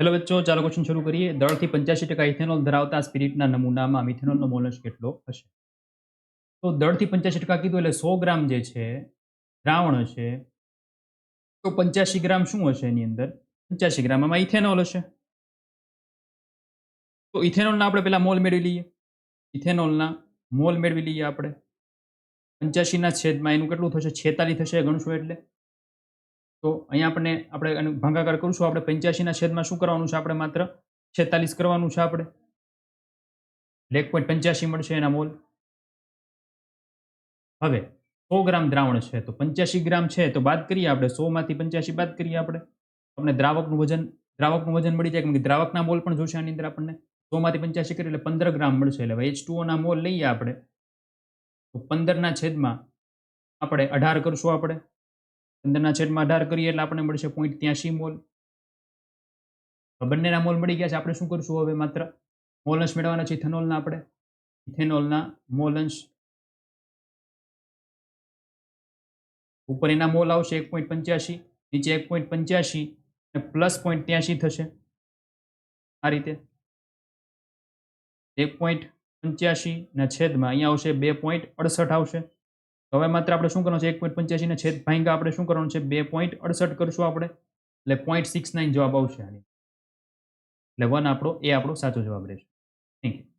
Hello બચ્ચો, ચાલો question શરૂ કરીએ. દળથી પંચ્યાસી ટકા ઇથેનોલ ધરાવતા સ્પિરિટના નમૂનામાં મિથેનોલનો મોલસ કેટલો હશે? તો દળથી પંચ્યાસી ટકા કીધું એટલે સો ગ્રામ જે છે, દ્રાવણ હશે, તો પંચ્યાસી ગ્રામ શું હશે એની અંદર? પંચ્યાસી ગ્રામ આમાં ઇથેનોલ હશે. તો ઇથેનોલના આપણે પહેલાં મોલ મેળવી લઈએ. ઇથેનોલના મોલ મેળવી લઈએ આપણે. પંચ્યાસીના છેદમાં એનું કેટલું થશે? છેતાલીસ થશે ગણશું એટલે. તો અહીંયા આપણે આપણે ભાગાકાર કરીશું આપણે પંચ્યાસીના છેદમાં શું કરવાનું છે આપણે માત્ર? છેતાલીસ કરવાનું છે આપણે. એક પોઈન્ટ પંચ્યાસી મળશે એના મોલ. હવે, સો ગ્રામ દ્રાવણ છે, તો પંચ્યાસી ગ્રામ છે, તો બાદ કરીએ આપણે. સો માંથી પંચ્યાસી બાદ કરીએ આપણે. આપણે દ્રાવકનું વજન દ્રાવકનું વજન મળી જાય, કેમ કે દ્રાવકના મોલ પણ જોશે આની અંદર આપણને. સોમાંથી પંચ્યાસી કરીએ એટલે પંદર ગ્રામ મળશે. એટલે એચ ના મોલ લઈએ આપણે. તો પંદરના છેદમાં આપણે અઢાર કરશું આપણે. પંદરના છેદમાં અઢાર કરીએ એટલે આપણને મળશે પોઈન્ટ ત્યાસી મોલ. બંનેના મોલ મળી ગયા છે. આપણે શું કરશું? હવે માત્ર મોલંશ મેળવવાના છે ઇથેનોલના આપણે. ઇથેનોલના મોલંશ ઉપર એના મોલ આવશે એક પોઈન્ટ પંચ્યાસી નીચે એક પોઈન્ટ પંચ્યાસી પ્લસ પોઈન્ટ ત્યાસી થશે. આ રીતે. એક પોઈન્ટ પંચ્યાસી ના છેદમાં અહીંયા આવશે બે પોઈન્ટ અડસઠ આવશે. હવે માત્ર આપણે શું કરવાનું છે? એક પોઈન્ટ પંચ્યાસીને છેદ ભાંગા આપણે શું કરવાનું છે? બે પોઈન્ટ અડસઠ કરશું આપણે. એટલે પોઈન્ટ સિક્સ નાઇન જવાબ આવશે આની. એટલે વન આપણો, એ આપણો સાચો જવાબ રહેશે. Thank you